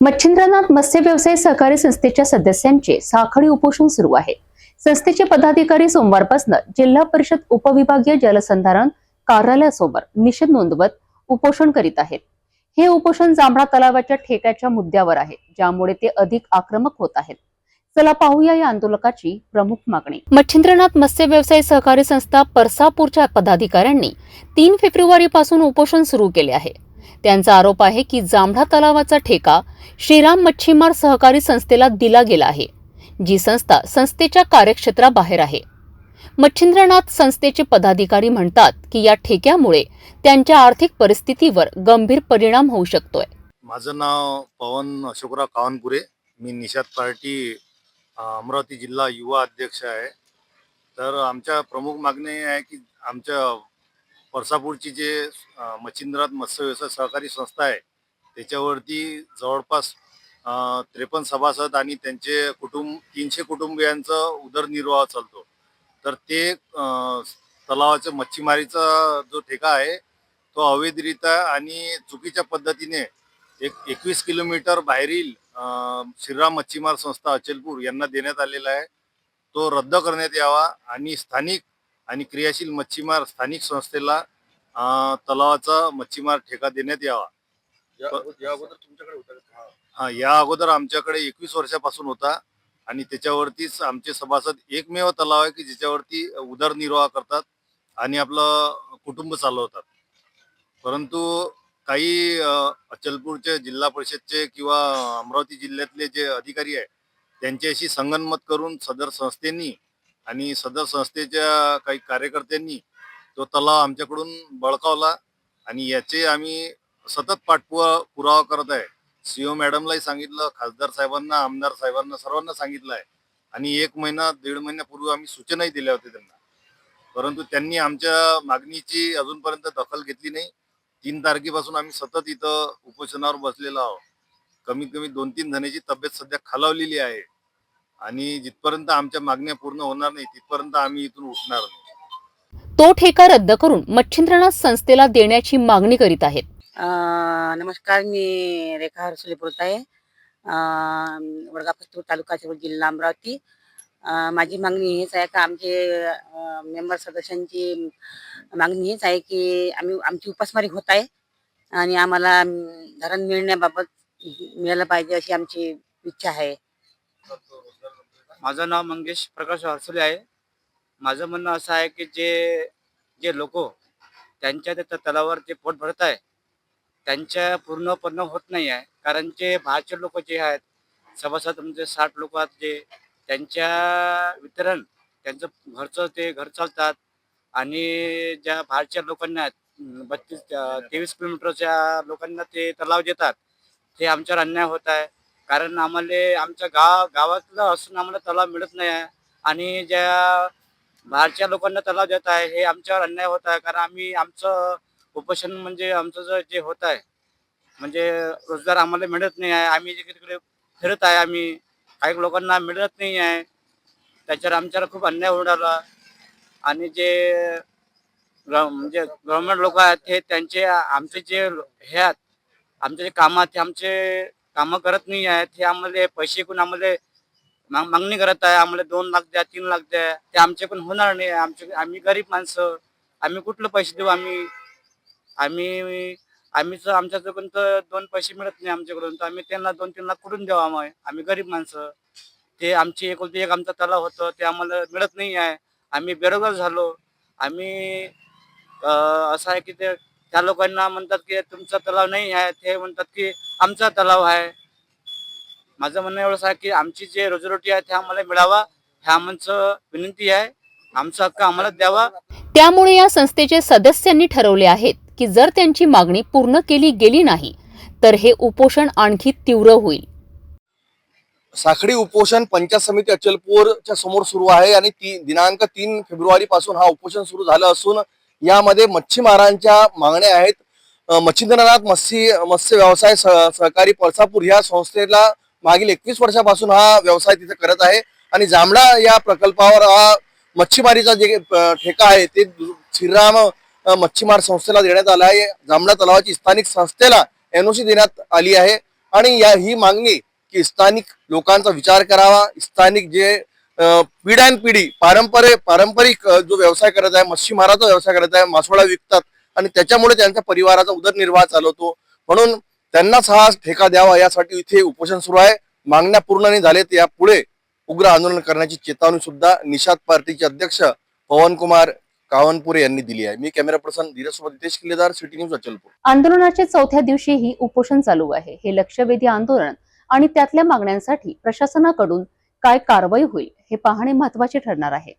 मच्छिंद्रनाथ मत्स्य व्यवसाय सहकारी संस्थेच्या सदस्यांचे साखळी उपोषण सुरू आहे. संस्थेचे पदाधिकारी सोमवारपासून जिल्हा परिषद उपविभागीय जलसंधारण कार्यालयासमोर निषेध नोंदवत उपोषण करीत आहेत. हे उपोषण जांभळा तलावाच्या ठेक्याच्या मुद्द्यावर आहे ज्यामुळे ते अधिक आक्रमक होत आहेत. चला पाहूया या आंदोलकाची प्रमुख मागणी. मच्छिंद्रनाथ मत्स्य व्यवसाय सहकारी संस्था परसापूरच्या पदाधिकाऱ्यांनी तीन फेब्रुवारी पासून उपोषण सुरू केले आहे. त्यांचा आरोप आहे की जांभळा तलावाचा ठेका श्रीराम मच्छीमार सहकारी संस्थेला दिला गेला आहे जी संस्था संस्थेच्या कार्यक्षेत्राबाहेर आहे. मच्छिंद्रनाथ संस्थेचे पदाधिकारी म्हणतात की या ठेक्यामुळे त्यांच्या आर्थिक परिस्थितीवर गंभीर परिणाम होऊ शकतोय. माझं नाव पवन अशोकराव कावनपुरे मी निषाद पार्टी अमरावती जिल्हा युवा अध्यक्ष आहे. तर आमच्या प्रमुख मागणी आहे की आमच्या परसापूरची जे मच्छिंद्रनाथ मत्स्य व्यवसाय सहकारी संस्था आहे त्याच्यावरती जवळपास त्रेपन्न सभासद आणि त्यांचे कुटुंब तीनशे कुटुंबियांचा उदरनिर्वाह चालतो. तर ते तलावाचं मच्छीमारीचा जो ठेका आहे तो अवैधरित्या आणि चुकीच्या पद्धतीने एक एकवीस किलोमीटर बाहेरील श्रीराम मच्छीमार संस्था अचलपूर यांना देण्यात आलेला आहे. तो रद्द करण्यात यावा आणि स्थानिक आणि क्रियाशील मच्छीमार स्थानिक संस्थेला तलावाचा मच्छीमार ठेका देण्यात यावा या या अगोदर तुमच्याकडे होता का? हा. या अगोदर आमच्याकडे एकवीस वर्षापासून होता आणि त्याच्यावरतीच आमचे सभासद एकमेव तलाव आहे की ज्याच्यावरती उदरनिर्वाह करतात आणि आपलं कुटुंब चालवतात परंतु काही अचलपूरचे जिल्हा परिषदचे किंवा अमरावती जिल्ह्यातले जे अधिकारी आहे त्यांच्याशी संगनमत करून सदर संस्थेनी आणि सदर संस्थेच्या काही कार्यकर्त्यांनी तो तलाव आमच्याकडून बळकावला आणि याचे आम्ही सतत पाठपुरा पुरावा करत आहे. सीओ मॅडमलाही सांगितलं खासदार साहेबांना आमदार साहेबांना सर्वांना सांगितलं आहे आणि एक महिना दीड महिन्यापूर्वी आम्ही सूचनाही दिल्या होत्या त्यांना. परंतु त्यांनी आमच्या मागणीची अजूनपर्यंत दखल घेतली नाही. तीन तारखेपासून आम्ही सतत इथं उपोषणावर बसलेलो आहोत. कमीत कमी दोन तीन जणांची तब्येत सध्या खालावलेली आहे. आणि जिथपर्यंत आमच्या मागण्या पूर्ण होणार नाही तिथपर्यंत आम्ही इथून उठणार नाही. तो ठेका रद्द करून मच्छिंद्रनाथ संस्थेला देण्याची मागणी करीत आहेत? नमस्कार मी रेखा हरसुले बोलत आहे. अ, वडगाव फस्तूर तालुका चिपळूण जिल्हा अमरावती अ, माझी मागणी हेच आहे का आमचे मेंबर सदस्यांची मागणी हेच आहे की आम्ही आमची उपासमारी होत आहे आणि आम्हाला धरण मिळण्याबाबत मिळालं पाहिजे अशी आमची इच्छा आहे. माझं नाव मंगेश प्रकाश वारसुले आहे. माझं म्हणणं असं आहे की जे जे लोक त्यांच्या त्या तलावावर जे पोट भरत आहे त्यांच्या पूर्णपणे होत नाही आहे. कारण जे बाहेरचे लोक जे आहेत सभासद म्हणजे साठ लोक आहेत जे त्यांच्या वितरण त्यांचं घरचं ते घर चालतात आणि ज्या बाहेरच्या लोकांना आहेत, बत्तीस तेवीस किलोमीटरच्या लोकांना ते तलाव देतात. ते आमच्यावर अन्याय होत आहे. कारण आम्हाला आमच्या गाव गावातलं असून आम्हाला तलाव मिळत नाही आहे. आणि ज्या बाहेरच्या लोकांना तलाव देत आहे हे आमच्यावर अन्याय होत आहे. कारण आम्ही आमचं उपोषण म्हणजे आमचं जे- जे होत आहे म्हणजे रोजगार आम्हाला मिळत नाही आहे. आम्ही जे तिकडे फिरत आहे आम्ही काही लोकांना मिळत नाही आहे. त्याच्यावर आमच्यावर खूप अन्याय होऊन राहिला. आणि जे म्हणजे गव्हर्नमेंट लोक आहेत ते त्यांचे आमचे जे हे आहेत आमचे जे कामं आहेत ते आमचे कामं करत नाही आहेत. ते आम्हाला पैसे कोण आम्हाला माग- मागणी करत आहे. आम्हाला दोन लाख द्या तीन लाख द्या. ते आमच्याकडून होणार नाही. आमचे आम्ही गरीब माणसं. आम्ही कुठलं पैसे देऊ आम्ही? आम्ही आम्ही तर आमच्याकडून तर दोन पैसे मिळत नाही आमच्याकडून तर आम्ही त्यांना दोन तीन लाख कुठून देऊ आम्ही? आम्ही गरीब माणसं. ते आमची एकुलती एक आमचा तलाव होतं. ते आम्हाला मिळत नाही आहे. आम्ही बेरोजगार झालो. आम्ही अं, असं आहे की ते त्या लोकांना म्हणतात की तुमचा तलाव नाही आहे ते म्हणतात की आमचा तलाव आहे. माझं म्हणणं एवढंच आहे की आमची जे रोजीरोटी आहे ते आम्हाला मिळावा ह्या आमचं विनंती आहे. आमचा हक्क आम्हाला द्यावा. त्यामुळे या संस्थेचे सदस्यांनी ठरवले आहेत की जर त्यांची मागणी पूर्ण केली गेली नाही तर हे उपोषण आणखी तीव्र होईल. साखळी उपोषण पंचायत समिती अचलपूरच्या समोर सुरू आहे आणि ती दिनांक तीन फेब्रुवारी पासून हा उपोषण सुरू झालं असून यामध्ये मच्छीमारांच्या मागण्या आहेत. अं, मच्छिंद्रनाथ मत्स्य मत्स्य व्यवसाय सह- सहकारी पळसापूर या संस्थेला मागील एकवीस वर्षापासून हा व्यवसाय तिथे करत आहे. आणि जांभळा या प्रकल्पावर हा मच्छीमारीचा जे ठेका आहे ते श्रीराम मच्छीमार संस्थेला देण्यात आला आहे. जांभळा तलावाची स्थानिक संस्थेला एनओसी देण्यात आली आहे. आणि या ही मागणी की स्थानिक लोकांचा विचार करावा. स्थानिक जे पिढ्यानपिढी पारंपरे पारंपरिक जो व्यवसाय करत आहे मच्छीमाराचा व्यवसाय करत आहे मासोळा विकतात आणि त्याच्यामुळे त्यांच्या परिवाराचा उदरनिर्वाह चालवतो. म्हणून त्यांनाच हा ठेका द्यावा यासाठी इथे उपोषण सुरू आहे. मागण्या पूर्ण नाही झालेत यापुढे उग्र आंदोलन करण्याची चेतावणी सुद्धा निषाद पार्टीचे अध्यक्ष पवन कुमार कावनपुरे यांनी दिली आहे. मी कॅमेरा पर्सन धीरजसोबत नितेश किल्लेदार सिटी न्यूज अचलपूर. आंदोलनाच्या चौथ्या दिवशीही उपोषण चालू आहे. हे लक्षवेधी आंदोलन आणि त्यातल्या मागण्यांसाठी प्रशासनाकडून काय कारवाई होईल? हे पाहणे महत्त्वाचे ठरणार आहे.